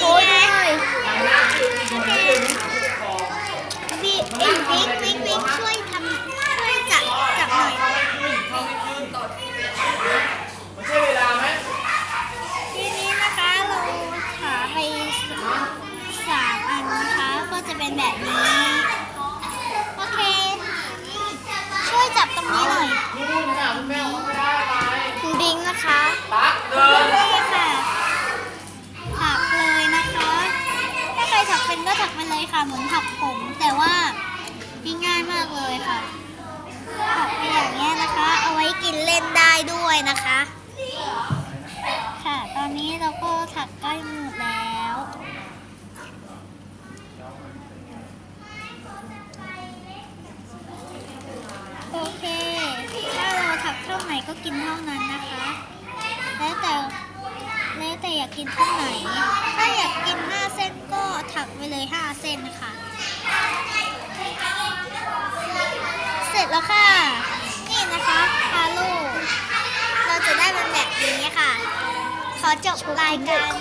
โอ้ยบีเอ็นบิ๊กบิ๊กบิ๊กช่วยทำช่วยจับจับหน่อยทีนี้นะคะเราหาไปสามอันนะคะ ก็จะเป็นแบบนี้ ไปเลยค่ะเหมือนถักผม แต่ว่าง่ายมากเลยค่ะถักไปอย่างเงี้ยนะคะ เอาไว้กินเล่นได้ด้วยนะคะ ค่ะ ตอนนี้เราก็ถักใกล้หมดแล้วโอเค ถ้าเราถักเท่าไหนก็กินเท่านั้นนะคะ แล้วแต่แล้วแต่อยากกินเท่าไหน ถ้าอยากกิน5เส้นก็ถักไป เส้นค่ะ เสร็จแล้วค่ะ นี่นะคะฮาโลเราจะได้เป็นแบบนี้ค่ะ ขอจบรายการ